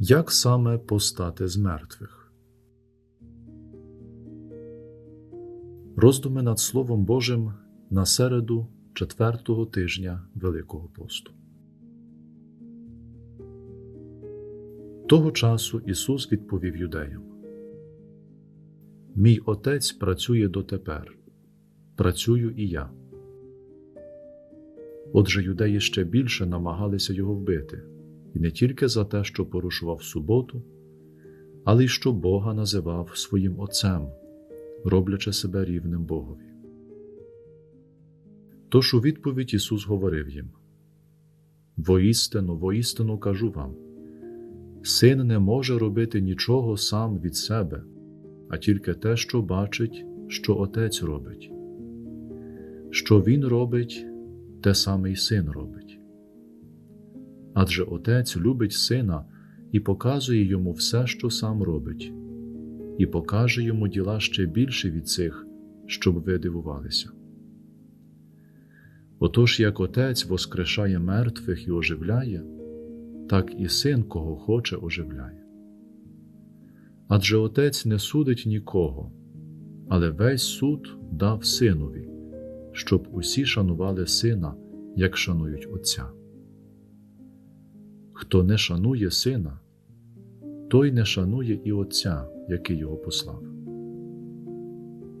Як саме постати з мертвих? Роздуми над Словом Божим на середу четвертого тижня Великого посту. Того часу Ісус відповів юдеям: Мій Отець працює дотепер, працюю і я. Отже, юдеї ще більше намагалися його вбити, не тільки за те, що порушував суботу, але й що Бога називав своїм Отцем, роблячи себе рівним Богові. Тож у відповідь Ісус говорив їм: Воістину, воістину кажу вам, син не може робити нічого сам від себе, а тільки те, що бачить, що Отець робить. Що Він робить, те саме й син робить. Адже Отець любить сина і показує йому все, що сам робить, і покаже йому діла ще більше від цих, щоб ви дивувалися. Отож, як Отець воскрешає мертвих і оживляє, так і син, кого хоче, оживляє. Адже Отець не судить нікого, але весь суд дав синові, щоб усі шанували сина, як шанують Отця. Хто не шанує сина, той не шанує і Отця, який його послав.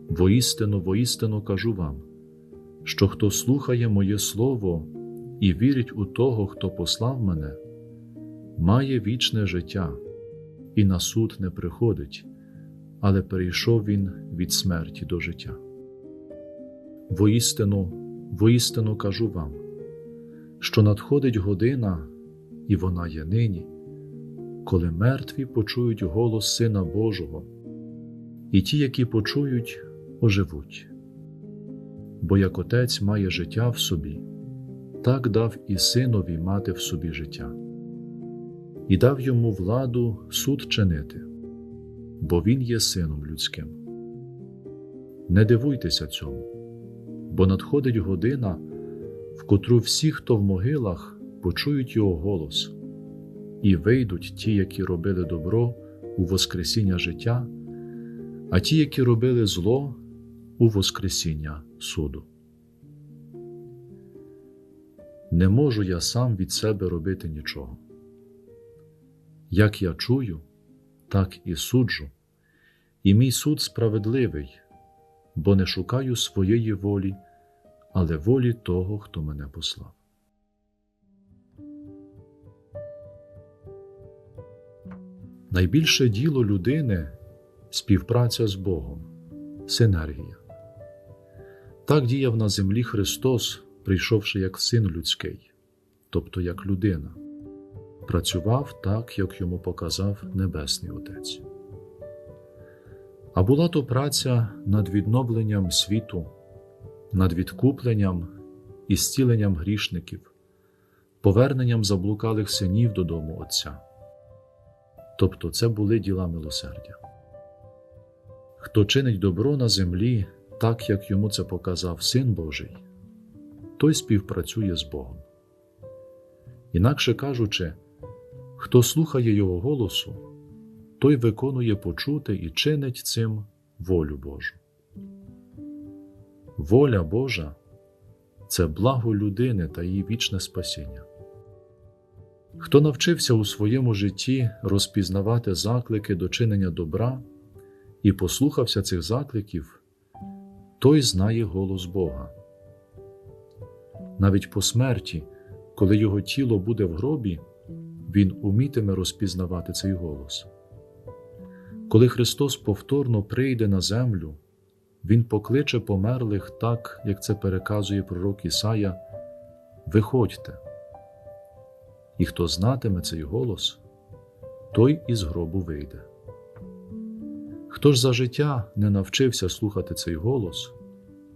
Воістину, воістину кажу вам, що хто слухає моє Слово і вірить у того, хто послав мене, має вічне життя і на суд не приходить, але перейшов він від смерті до життя. Воістину, воістину кажу вам, що надходить година, і вона є нині, коли мертві почують голос Сина Божого, і ті, які почують, оживуть. Бо як Отець має життя в собі, так дав і синові мати в собі життя, і дав йому владу суд чинити, бо Він є сином людським. Не дивуйтеся цьому, бо надходить година, в котру всі, хто в могилах, почують його голос, і вийдуть ті, які робили добро у Воскресіння життя, а ті, які робили зло у Воскресіння суду. Не можу я сам від себе робити нічого. Як я чую, так і суджу, і мій суд справедливий, бо не шукаю своєї волі, але волі того, хто мене послав. Найбільше діло людини співпраця з Богом, синергія. Так діяв на землі Христос, прийшовши як син людський, тобто як людина, працював так, як йому показав Небесний Отець. А була то праця над відновленням світу, над відкупленням і зціленням грішників, поверненням заблукалих синів додому Отця. Тобто це були діла милосердя. Хто чинить добро на землі, так як йому це показав Син Божий, той співпрацює з Богом. Інакше кажучи, хто слухає Його голосу, той виконує почути і чинить цим волю Божу. Воля Божа це благо людини та її вічне спасіння. Хто навчився у своєму житті розпізнавати заклики до чинення добра і послухався цих закликів, той знає голос Бога. Навіть по смерті, коли його тіло буде в гробі, він умітиме розпізнавати цей голос. Коли Христос повторно прийде на землю, Він покличе померлих так, як це переказує пророк Ісая: Виходьте. І хто знатиме цей голос, той із гробу вийде. Хто ж за життя не навчився слухати цей голос,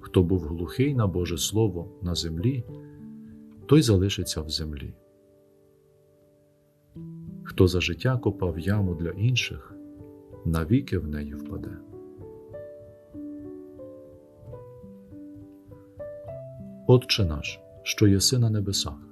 хто був глухий на Боже Слово на землі, той залишиться в землі. Хто за життя копав яму для інших, навіки в неї впаде. Отче наш, що єси на небесах,